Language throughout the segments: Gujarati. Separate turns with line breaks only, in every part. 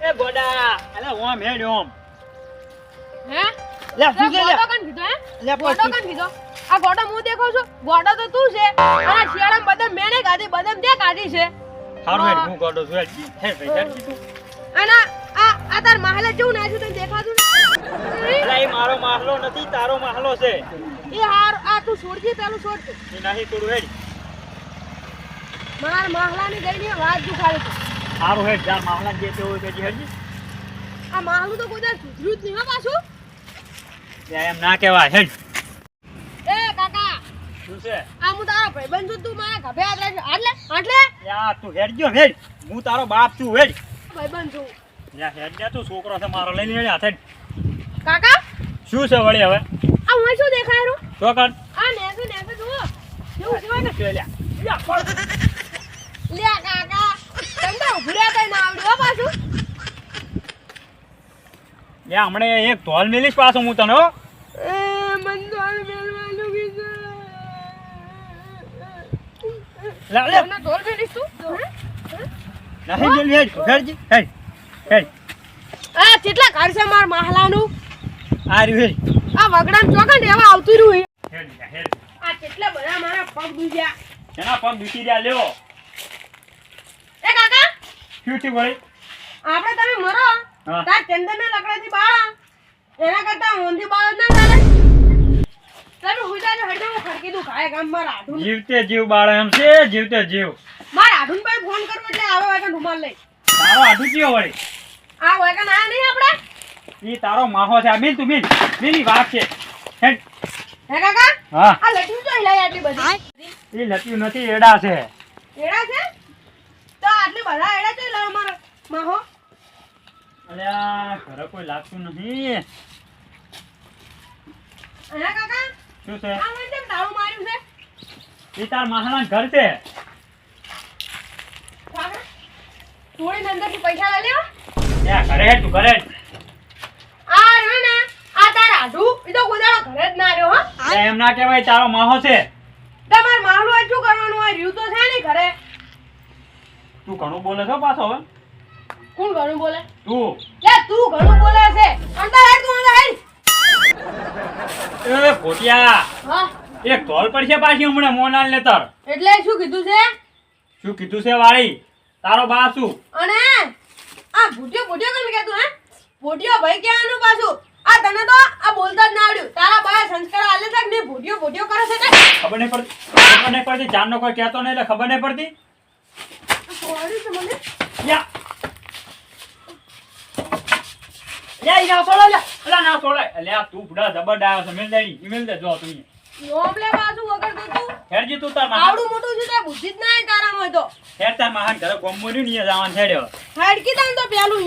એ ગોડા, અલા ઓમ હેડ ઓમ.
હે
લે, શું લે?
ગોડો કોણ કીધો હે
લે,
ગોડો
પછી.
કીધો આ ગોડો હું દેખો છું ગોડો તો તું છે અને શિયાળામાં બદામ મેં નહીં બદામ તે ખાધી છે
હારું હેડ, હું ગોડો છું, હેડજી. હેડ ભાઈ, હેડજી તું.
અને આ આ તાર મહાલે જેવું નાખ્યું તને દેખાતું?
અલા, એ મારો માહલો નથી તારો માહલો છે
એ હાર આ તું છોડજે પેલું છોડ.
એ નહીં તોડું હેડ
મારા માહલાની ગઈ વાત દુખાડી સારું
સારું હેડ જાર માહલા જે તે હોય તે જી
આ માહલું તો કોઈ સુધર્યું જ નહીં હો પાછું.
એમ ના કહેવાય હેડ.
એ કાકા
શું છે?
આ હું તારો ભાઈબંધ છું તું મારા ઘરે આટલે આટલે? આટલે?
યા તું હેડજો હેડ. હું તારો બાપ છું હેડ.
ભાઈબંધ છું.
યા હેડ જા તું છોકરો છે મારો લઈને હેડ હાથે.
કાકા
શું છે વળી હવે?
આ હું શું દેખાય રહ્યું?
તો કર.
આ નેસે નેસે જુઓ. કેવું છે ને
લ્યા? લ્યા, પડ.
લે કાકા. તમને ઊભી કઈ ના આવડ્યું પાછું.
લ્યા હમણે એક ધોલ મેલીશ પાછો હું તને
મેલવાનું
લે લે.
મેલીશ તું?
નહીં
આ કેટલા ઘર છે માર મહાલાનું?
આ રહ્યું
આ વગડામ ચોકન એવા આવતું રહ્યું
હેડ લ્યા, હેડ.
આ કેટલા બધા મારા પગ દુખ્યા.
એના પગ દુખી રહ્યા લ્યો.
એ કાકા!
શું થયું વળી
આપણે તમે મરો. તાર ચંદનના લકડાથી બાળા. એના કરતા ઊંધી બાળ ના ચાલે. તમે હુજા જો હડે હું ખડકી દઉં. કાય ગામ મારા આઢું
જીવતે જીવ બાળ એમ છે જીવતે જીવ.
મારા આઢું ભાઈ ફોન કરવો એટલે આવે વાગે રૂમાલ લઈ.
તારો આધુ કયો વળી?
આ વાગે ના નહીં આપણે
ઈ તારો માહો છે. આ મિલ તું મિલ. મિલી વાત છે.
હે કાકા?
હા.
આ લટ્યું તો હિલાય આટલી બધી?
એ લટ્યું નથી એડા છે.
એડા છે? તો આટલી બધા એડા તો લાવ મારો માહો
અલ્યા ઘરે કોઈ લાગતું નથી
હે કાકા?
શું છે?
આ મને કેમ તાળું માર્યું છે?
એ તાર માહલા ઘર છે.
કાકા થોડી અંદરથી પૈસા લઈ લેવા
ત્યાં ઘરે તું ઘરે
આ રહ્યો ને આ તાર આઢું. એ તો ઘરે જ ના રહ્યો હો.
એમ ના કહેવાય તારો માહો છે.
તમાર માહલું આ શું કરવાનું હોય? રહ્યું તો છે ને ઘરે.
તું ઘણું બોલે છો પાછો હવે?
કોણ ઘણું બોલે?
તું.
લે તું ઘણું બોલે છે. અંદર હેડ તું અંદર હેડ
એ ફોટિયા
હા.
એક કોલ પડશે પાછી હમણાં મોનાલ ને તાર.
એટલે શું કીધું છે?
શું કીધું છે વાળી? તારો બા શું?
અને આ ભૂટિયો ભૂટ્યો કેમ કહેતું હે? ભૂટ્યો ભાઈ કહેવાનું પાછું? આ તને તો આ બોલતા જ ના આવડ્યું. તારા બા સંસ્કાર આલે છે ને ભૂટ્યો ભૂટિયો કરે છે ને
ખબર નહીં પડતી ખબર નહીં પડતી જાનનો કોઈ કહેતો નહીં એટલે ખબર નહીં પડતી.
આવડ્યું છે મને
યા યા ઈ ના છોડો લ્યા અલા ના છોડે અલ્યા તું બુડા જબર ડાયો છે. મેલ દેડી ઈમેલ દે જો તું
નોમ લે પાછું વગર તો તું.
હેડજી તું તાર મહાન.
આવડું મોટું છે તો બુદ્ધિ જ ના આવે તારામાં તો.
હેડ તાર મહાન ઘરે ગોમોર્યું નહીં જવાનું છેડ્યો
હડકી તાન તો પેલું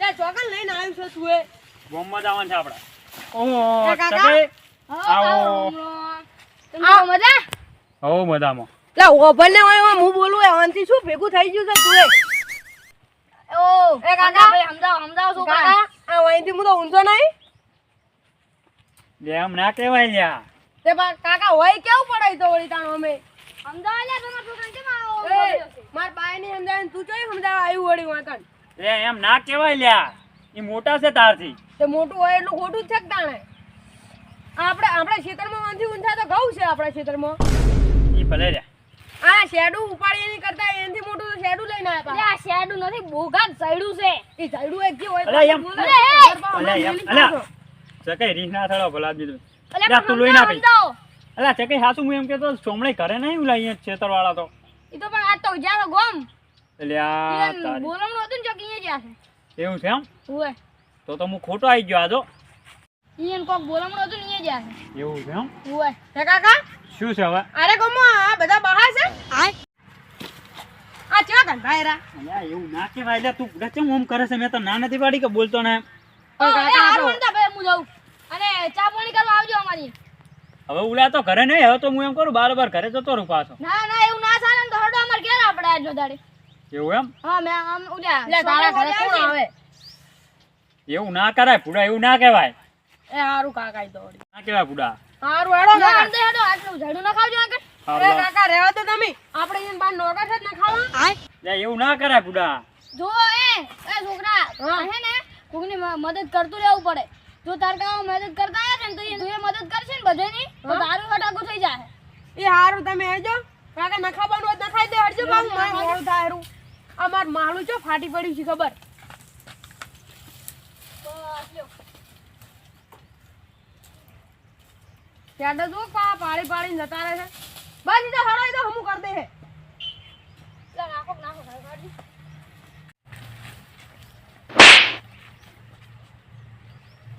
તે ચોકન લઈને આવ્યું છે તું એ.
ગોમમાં જવાનું છે આપણે
કાકા?
ચકે આવો.
આવો. મજા?
હો મજામાં.
લે ઓભર ને હોય હું બોલું એવાનથી શું ભેગું થઈ ગયું છે તું એ?
ઓ
એ કાકા?
ભાઈ સમજાવો સમજાવો છોકરા
કાકા આ વાંથી હું તો ઊંચો નહીં.
લે એમ ના કહેવાય લ્યા.
તે કાકા હોય કેવું પડાય તો વળી તાણ અમે?
સમજાવો લે તમારા છોકરાને કેમ આવો?
માર બાયની સમજાવે તું ચોય સમજાવવા આવ્યું વળી વાંકણ
લે એમ ના કહેવાય લ્યા. એ મોટા છે તારથી.
તે મોટું હોય એટલું ખોટું જ છે કે તાણે? આપણે આપણા ખેતરમાં વાંથી ઊંચા તો ઘઉં છે આપણા ખેતરમાં.
એ ભલે રે.
આ શેડું ઉપાડી એની કરતા એનથી મોટું તો શેડું લઈને આવ્યા
આ શેડું નથી બોગાત સડ્યું છે.
એ ઝાડું એક જે હોય
અલા, એમ.
બોલે,
અલા, એ!
અલા, ચકઈ રીસ ના થડો ભલા બીજું
અલે
તું લોહી ના પી.
સમજાવો
અલા ચકઈ હાસુ હું એમ કેતો સોમણે કરે નહીં ઉલા અહીંયા છેતર વાળા તો.
ઈ તો પણ આ તો જ્યાં ગોમ.
એટલે આ તારી.
બોલમણું હતું ને અહીંયા જ્યાં છે.
એવું છે એમ?
ઓય
તો તો હું ખોટો આવી ગયો આજો
ઈયન કોક બોલમણું હતો ને જાય
એવું છે એમ?
ઓય
હે કાકા?
શું છે હવે?
અરે ગમો આ બધા બહાર છે. આ ચા કંટાળા ભાઈરા
અલ્યા એવું ના કે એટલે તું પૂરા કેમ ઓમ કરે છે? મેં તો ના નથી પાડી કે બોલતો ને.
કાકા, આ
વંતા ભાઈ હું જાઉં. અને ચા પાણી કરવા આવજો અમારી.
હવે ઉલા તો ઘરે નહીં હવે તો હું એમ કરું બાર બાર ઘરે જતો રહું પાછો.
ના ના એવું ના ચાલે તો હડો અમાર ઘેર આપણે આટલો દાડે
એવું એમ?
હા મેં આમ ઉલ્યા
લે તારા ઘરે કોણ આવે?
એવું ના કરાય પુડા એવું ના કહેવાય.
એ હારું કાકા તો
ના કહેવાય પુડા
હારું હેડો કાકા.
અંદર હેડો, આટલું ઝાડુ ના ખાવજો આગળ.
એ કાકા રહેવા દો તમે. આપણે એને બાર નોકા છે જ ખાવા.
લે, એવું ના કરાય પુડા
જો એ એ છોકરા હે. ને કોકની મદદ કરતું રહેવું પડે. જો તાર કામ મદદ કરતા આવ્યા છે ને તો એ તું મદદ કરશે ને બધાની તો તારું ફટાકું થઈ જાય
એ હારું તમે હેજો કાકા નખાવાનું હોય નખાઈ દે બાબુ મોડું થાય હારું. આ માળું જો ફાટી પડ્યું છે ખબર? ત્યાં તો પા પાડી પાડીને જતા રહે છે. બસ તો હરો ઈ તો હમું કરી દે હે
નાખો નાખો.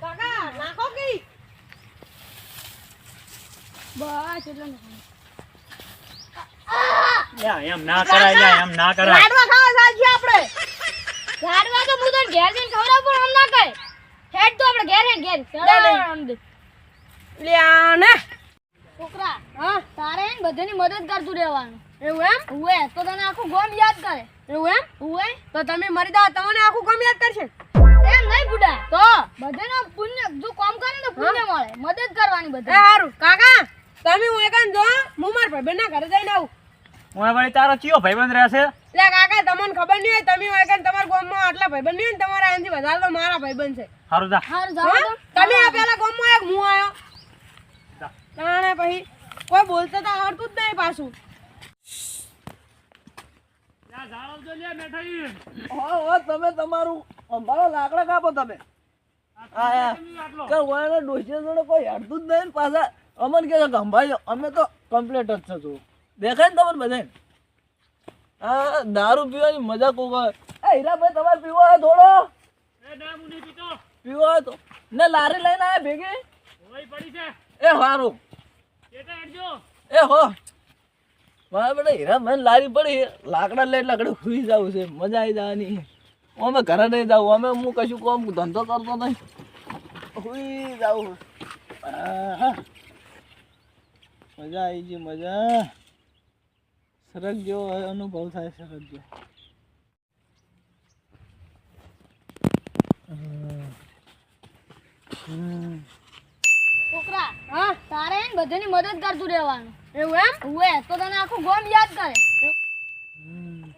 કાકા નાખો કી?
બસ એટલે નાખો.
લે, એમ ના કરાય એમ ના કરાય.
લાડવા ખાવા સાજી આપણે.
ઝાડવા તો હું તને ઘેર જઈને ખવડાવું પણ આમ ના કહે હેડ તો આપણે ઘેર હેડ ઘેર.
લે.
આમ દે.
લ્યા ને
છોકરા હા તારે હે બધાની મદદ કરતું રહેવાનું.
એવું એમ?
ઉવે તો તને આખું ગોમ યાદ કરે.
એવું એમ?
ઉવે.
તો તમે મરી જાઓ તમને આખું કામ યાદ કરશે.
એમ નહીં બુડા.
તો?
બધાનો પુણ્ય જો કામ કરે ને તો પુણ્ય મળે. મદદ કરવાની
એ
બધા
હારું. કાકા તમે હું એકાન જો હું મારા ઘરે જઈને આવું.
હું વળી તારો ચિયો ભાઈબંધ રહેશે?
લે કાકા તમને ખબર નહીં હોય તમે હોય કે તમારા ગામમાં આટલા ભાઈબંધ નહીં તમારા એનાથી વધારે તો મારા ભાઈબંધ છે.
હારું જા.
હારું જા
હા? તમે આ પેલા ગામમાં એક હું આવ્યો. તાણે પછી કોઈ બોલતો તો આવડતું જ નહીં પાછું.
તમે તમારું અંબારો લાકડા કાપો તમે. ડોસીયા જોડે કોઈ હડતું જ નહીં પાછા. અમન કે ગંભાઈ અમે તો કમ્પ્લીટ જ છે તું. દેખાય ને તમને બધાને? હા દારૂ પીવાની મજા કોક એ હીરાભાઈ તમારે પીવો હોય થોડો. પીવો તો. ને લારી લઈને આયા ભેગી? એ સારું એ હો. મારા બેટા હીરા મને લારી પડી. લાકડા લઈ લાકડે સુઈ જવું છે. મજા આવી જવાની. અમે ઘરે નહીં જાવ. અમે હું કશું કોમ ધંધો કરતો નહીં. સુઈ જવું. આહા. મજા આવી ગઈ મજા. સરગ જેવો અનુભવ થાય સરગ જેવો.
છોકરા હા તારે બધાની મદદ કરતું રહેવાનું.
એવું એમ?
ઉવે તો તને આખું ગોમ યાદ કરે.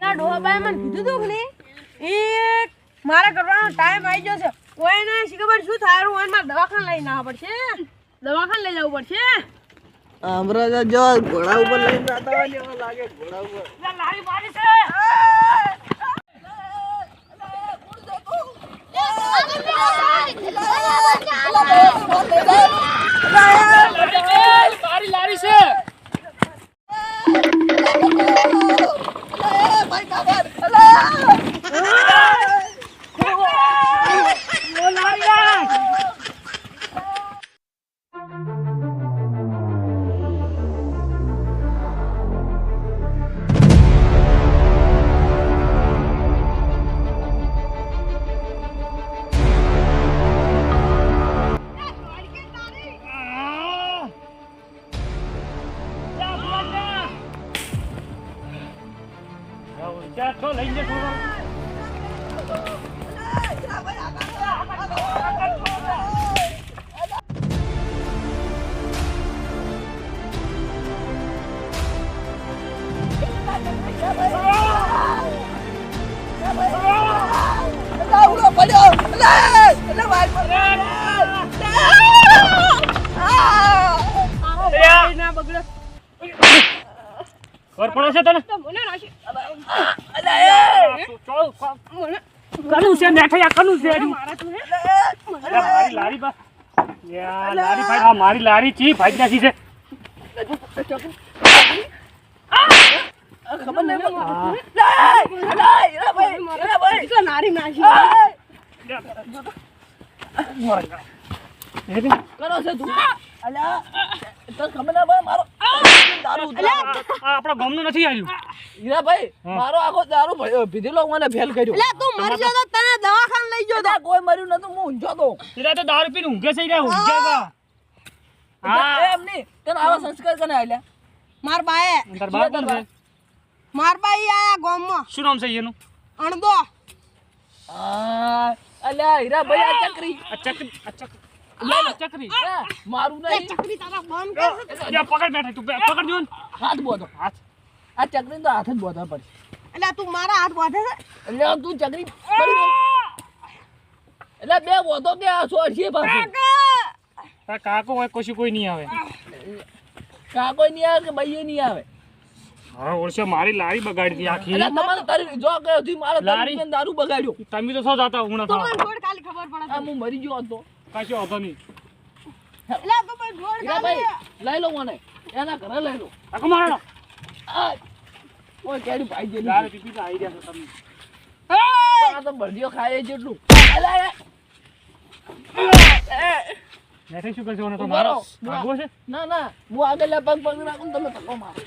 ના ડોહાબાએ મને કીધું તું કે નહીં એ મારે કરવાનો ટાઈમ આવી ગયો છે. કોઈ ને શી ખબર શું થાય? હું મારે દવાખાને લઈને આવવા પડશે. દવાખાને લઈ જવું પડશે.
હમણાં જો ઘોડા ઉપર લઈને જતા હોય ને એવા લાગે ઘોડા ઉપર
લઈ જતો
આવડો પડ્યો લે લે. ભાઈ
ના બગડે.
ખબર પડે છે તને? કનું છે મેઠૈયા કનું છે?
મારા તું હે?
મારી લારી બા. લારી ભાઈ આ મારી લારી ચી? ભાઈ નાસી છે.
ખબર નહીં
ભાઈ
તો નારી
બી.
કરો છે તું. અલ્યા તો ખબર ના પડે મારો દારૂ
આ આપણા ગમનું નથી આવ્યું.
હીરાભાઈ મારો આખો દારૂ પીધેલો મને ફેલ કર્યો.
એટલે તું મરી ગયો તો તને દવાખાને લઈ ગયો તો.
કોઈ મર્યું નતું હું ઊંઘ્યો તો.
એટલે તો દારૂ પીને ઊંઘે છે રે ઊંઘે છે. હા.
એમ નહીં તને આવા સંસ્કાર કને આલ્યા
માર બાએ.
તાર બાપ કોણ છે?
માર બાઈ આયા ગામમાં.
શું નામ છે એનું
અણદો.
આ અલ્યા હીરાભાઈ આ ચકરી.
આ ચકરી આ ચકરી. ચકરી.
મારું નહીં.
ચકરી તારા બંધ
કર પકડ બેઠા તું પકડ જો
હાથ બોધો.
હાથ.
આ ચકરી તો હાથ જ બોધવા પડશે.
એટલે તું મારા હાથ બોધે છે?
એટલે તું ચકરી એટલે બે બોધો કે આ સોળશી
પાસે. કાકો! હોય કશું કોઈ નહીં આવે.
કાકો નહીં આવે કે ભાઈએ નહીં આવે?
હા ઓળશે મારી લારી બગાડી દી આખી.
એટલે તમારે તારી જો ગયો થી મારા
લારી.
દારૂ બગાડ્યો.
તમે તો સો જાતા હમણાં
તો મને થોડી ખાલી ખબર પડે
આ હું મરી ગયો હતો.
કાશો હતો નહીં.
એટલે તો
ભાઈ
ખાલી
લઈ લો મને. એના ઘરે લઈ લો.
કાકો મારો
આ કોઈ કેડી ભાઈ જેલી.
લારી પીપી તો આવી ગયા છો તમે
આ તો બળદીઓ ખાય છે એટલું અલા, એ.
બેઠે શું ને તો મારો. ભાગવો છે?
ના ના. હું આગળ પગ પગ રાખું તમે તકો મારો.